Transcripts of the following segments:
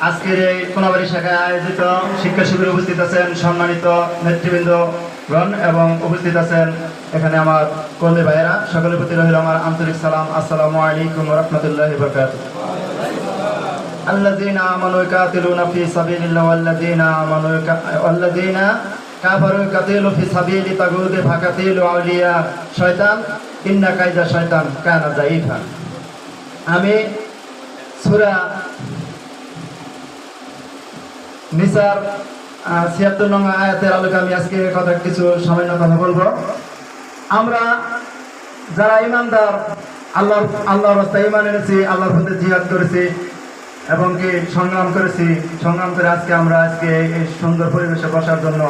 আজকের এই কোনাবাড়ি শাখায় আয়োজিত শিক্ষা শিবিরে উপস্থিত আছেন সম্মানিত নেতৃবৃন্দগণ এবং উপস্থিত আছেন এখানে আমার কর্মী ভাইয়েরা সকলের প্রতি রহিল আমার আন্তরিক সালাম আসসালামু আলাইকুম রহমতুল্লাহ বরকাত الذين آمنوا يقاتلون في سبيل الله والذين آمنوا يق- والذين كفروا يقاتلون في سبيل طاغوت فقاتلوا أولياء শয়তান ইন্না কায়দা শয়তান কানা জাইফা আমি সূরা নিসার ছিয়াত্তর নং আয়াতের আলোকে আমি আজকে কথা কিছু সামান্য কথা বলব। আমরা যারা ইমানদার আল্লাহ আল্লাহর রাস্তায় ইমান এনেছি, আল্লাহর পথে জিহাদ করেছি এবং কি সংগ্রাম করেছি, সংগ্রাম করে আজকে আমরা আজকে এই সুন্দর পরিবেশে বসার জন্য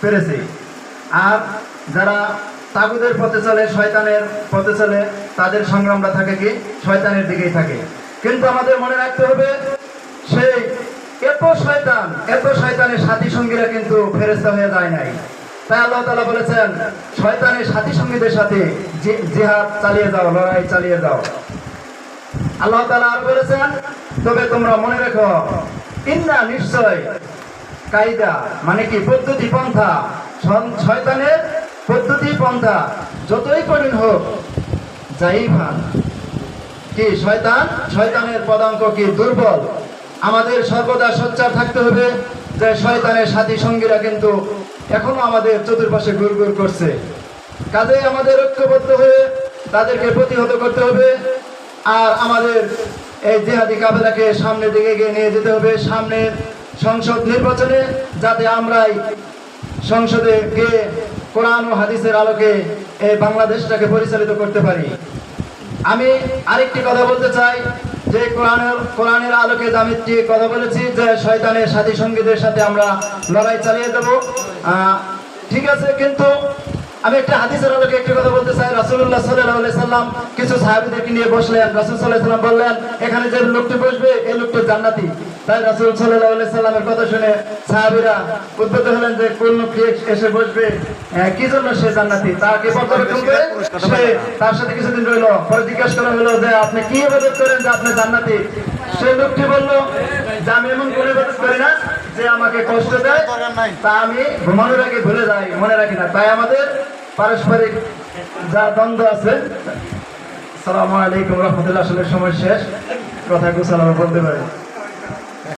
পেরেছি। আর যারা তাগুদের পথে চলে, শয়তানের পথে চলে, তাদের সংগ্রামটা থাকে কি? শয়তানের দিকেই থাকে। কিন্তু আমাদের মনে রাখতে হবে, সেই এত শয়তান, এত শয়তানের সাথী সঙ্গীরা কিন্তু ফেরেস্তা হয়ে যায় নাই। তাই আল্লাহ তালা বলেছেন, শয়তানের সাথী সঙ্গীদের সাথে জিহাদ চালিয়ে যাও, লড়াই চালিয়ে যাও। আল্লাহ তালা আর বলেছেন, তবে তোমরা মনে রেখো, ইন্না নিশ্চয় কায়দা মানে কি পদ্ধতি পন্থা শয়তানের পন্থা, যতই কঠিন হোক, যাই ভান। কি, শয়তান? শয়তানের পদাঙ্ক কি দুর্বল? আমাদের সর্বদা সোচ্চার থাকতে হবে যে শয়তানের সাথী সঙ্গীরা কিন্তু এখনও আমাদের চতুর্পাশে ঘুরঘুর করছে। কাজে আমাদের ঐক্যবদ্ধ হয়ে তাদেরকে প্রতিহত করতে হবে আর আমাদের এই জেহাদি কাবেলাকে সামনের দিকে এগিয়ে নিয়ে যেতে হবে। সামনের সংসদ নির্বাচনে যাতে আমরাই সংসদে গিয়ে কোরআন ও হাদিসের আলোকে এই বাংলাদেশটাকে পরিচালিত করতে পারি। আমি আরেকটি কথা বলতে চাই, যে কোরআনের কোরআনের আলোকে আমি যে কথা বলেছি, যে শয়তানের সাথী সঙ্গীদের সাথে আমরা লড়াই চালিয়ে দেব। ঠিক আছে, কিন্তু আমি একটা হাদিসের আলোকে একটি কথা বলতে চাই। রাসুল্লাহ সাল্লাহ সাল্লাম কিছু সাহাবিদেরকে নিয়ে বসলেন। রাসুল সাল্লাহ সাল্লাম বললেন এখানে যে লোকটি বসবে এই লোকটি জান্নাতি। তাই রাসুল সাল্লাহ সাল্লামের কথা শুনে সাহাবিরা উদ্বুদ্ধ হলেন যে কোন লোকটি এসে বসবে? কি জন্য সে জান্নাতি? তাকে পর্যবেক্ষণ করে সে তার সাথে কিছুদিন রইল। পরে জিজ্ঞাসা করা হলো যে আপনি কি ইবাদত করেন যে আপনি জান্নাতি? সে লোকটি বলল যে আমি এমন কোন ইবাদত করি না যে আমাকে কষ্ট দেয় তা আমি ঘুমানোর আগে ভুলে যাই মনে রাখি না। তাই আমাদের পারস্পরিক যা দ্বন্দ্ব আছে সালামু আলাইকুম রহমতুল্লাহ আসলে সময় শেষ। কথা গুছানো বলতে পারি